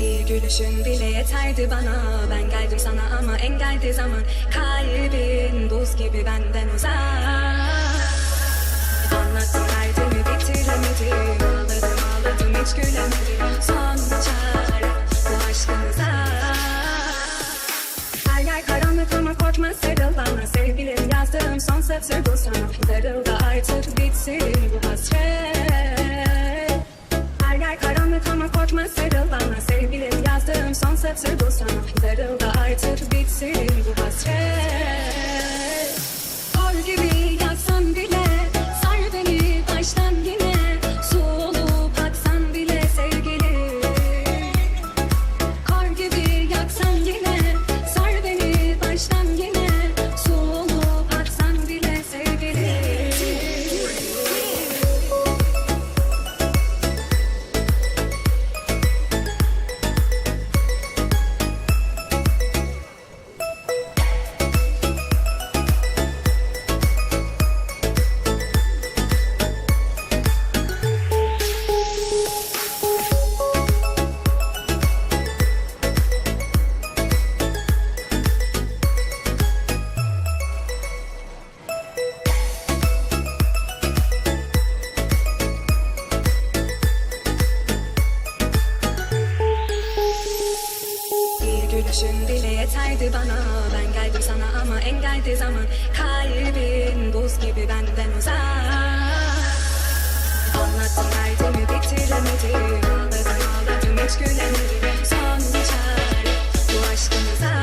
Bir gülüşün bile yeterdi bana. Ben geldim sana ama engeldi zaman. Kalbin buz gibi benden uzak. Anlattım derdimi bitiremedim. Ağladım ağladım hiç gülemedim. Son çare bu aşkımıza. Her yer karanlık ama korkma sarıl bana. Sevgilim yazdığım son satır bu sana. Darıl da artık bitsin bu sana Darıl da artık gülüşün bile yeterdi bana. Ben geldim sana ama engeldi zaman. Kalbin buz gibi benden uzak. Anlattım derdimi bitiremedim. Ağladım ağladım hiç gülemedim. Son çare bu aşkımıza.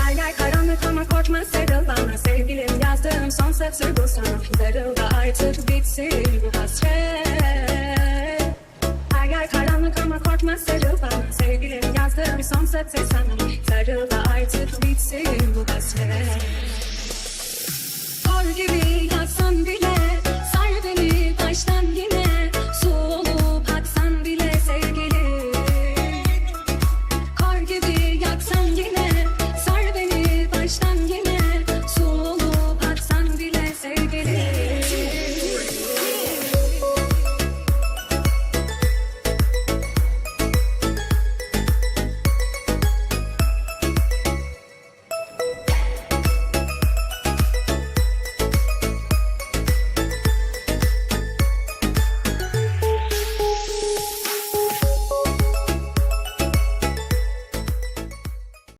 Her yer karanlık ama korkma sarıl bana. Sevgilim yazdığım son satır bu sana. Darıl da artık bitsin Yazdığım son satır sana Sarıl artık bitsin bu hasret